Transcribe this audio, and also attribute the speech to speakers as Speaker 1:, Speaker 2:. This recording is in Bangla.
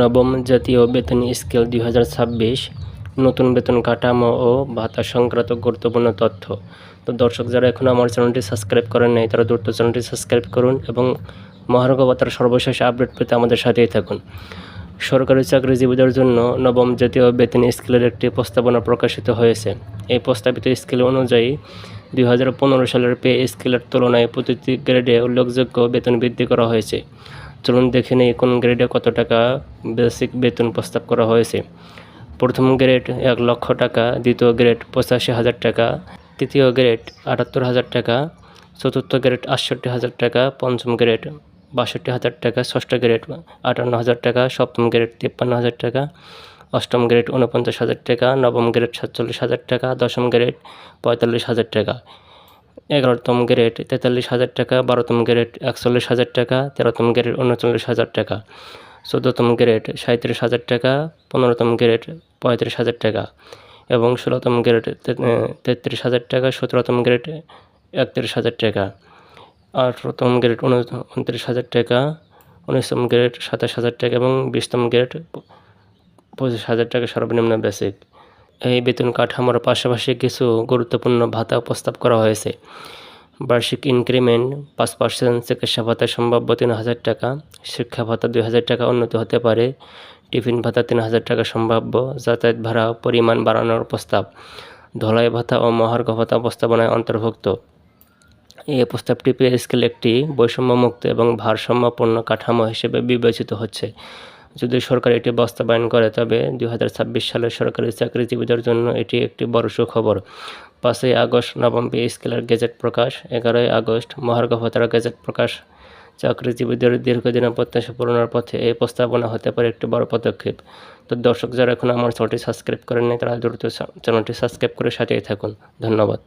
Speaker 1: নবম জাতীয় বেতন স্কেল দুই হাজার ছাব্বিশ, নতুন বেতন কাঠামো ও ভাতা সংক্রান্ত গুরুত্বপূর্ণ তথ্য। তো দর্শক, যারা এখনও আমার চ্যানেলটি সাবস্ক্রাইব করেন নাই, তারা দ্রুত চ্যানেলটি সাবস্ক্রাইব করুন এবং মহার্ঘ ভাতার সর্বশেষ আপডেট পেতে আমাদের সাথেই থাকুন। সরকারি চাকরিজীবীদের জন্য নবম জাতীয় বেতন স্কেলের একটি প্রস্তাবনা প্রকাশিত হয়েছে। এই প্রস্তাবিত স্কেল অনুযায়ী দুই হাজার পনেরো সালের পে স্কেলের তুলনায় প্রতিটি গ্রেডে উল্লেখযোগ্য বেতন বৃদ্ধি করা হয়েছে। চলুন দেখে নেই কোন গ্রেডে কত টাকা বেসিক বেতন প্রস্তাব করা হয়েছে। প্রথম গ্রেড এক লক্ষ টাকা, দ্বিতীয় গ্রেড পঁচাশি হাজার টাকা, তৃতীয় গ্রেড আটাত্তর হাজার টাকা, চতুর্থ গ্রেড আটষট্টি হাজার টাকা, পঞ্চম গ্রেড বাষট্টি হাজার টাকা, ষষ্ঠ গ্রেড আটান্ন হাজার টাকা, সপ্তম গ্রেড তিপ্পান্ন হাজার টাকা, অষ্টম গ্রেড উনপঞ্চাশ হাজার টাকা, নবম গ্রেড সাতচল্লিশ হাজার টাকা, দশম গ্রেড পঁয়তাল্লিশ হাজার টাকা। এগারোতম গ্রেড তেতাল্লিশ হাজার টাকা, বারোতম গ্রেড একচল্লিশ হাজার টাকা, তেরোতম গ্রেড উনচল্লিশ হাজার টাকা। চোদ্দোতম গ্রেড সাঁত্রিশ হাজার টাকা, পনেরোতম গ্রেড পঁয়ত্রিশ হাজার টাকা। এবং ষোলোতম গ্রেড তেত্রিশ হাজার টাকা, সতেরোতম গ্রেড একত্রিশ হাজার টাকা। আঠেরোতম গ্রেড উনত্রিশ হাজার টাকা, উনিশতম গ্রেড সাতাশ হাজার টাকা এবং বিশতম গ্রেড পঁচিশ হাজার টাকা সর্বনিম্ন বেসিক এই বেতন কাঠামোর পাশাপাশি কিছু গুরুত্বপূর্ণ ভাতা প্রস্তাব করা হয়েছে। বার্ষিক ইনক্রিমেন্ট পাঁচ পার্সেন্ট চিকিৎসা ভাতা সম্ভাব্য তিন হাজার টাকা, শিক্ষা ভাতা দুই হাজার টাকা উন্নত হতে পারে, টিফিন ভাতা তিন হাজার টাকা সম্ভাব্য, যাতায়াত ভাড়া পরিমাণ বাড়ানোর প্রস্তাব, ধলাই ভাতা ও মহার্ঘ ভাতা প্রস্তাবনায় অন্তর্ভুক্ত। এই প্রস্তাবটি পে স্কেল একটি বৈষম্যমুক্ত এবং ভারসাম্যপূর্ণ কাঠামো হিসেবে বিবেচিত হচ্ছে। যদি সরকার এটি বাস্তবায়ন করে, তবে দুই হাজার ছাব্বিশ সালে সরকারি চাকরিজীবীদের জন্য এটি একটি বড় সুখবর। পাঁচই আগস্ট নবম পে স্কেলের গেজেট প্রকাশ, এগারোই আগস্ট মহার্ঘ ভাতার গেজেট প্রকাশ। চাকরিজীবীদের দীর্ঘদিনের প্রত্যাশা পূরণের পথে এই প্রস্তাবনা হতে পারে একটি বড় পদক্ষেপ। তো দর্শক, যারা এখন আমার চ্যানেলটি সাবস্ক্রাইব করেননি, তারা দ্রুত চ্যানেলটি সাবস্ক্রাইব করে সাথেই থাকুন। ধন্যবাদ।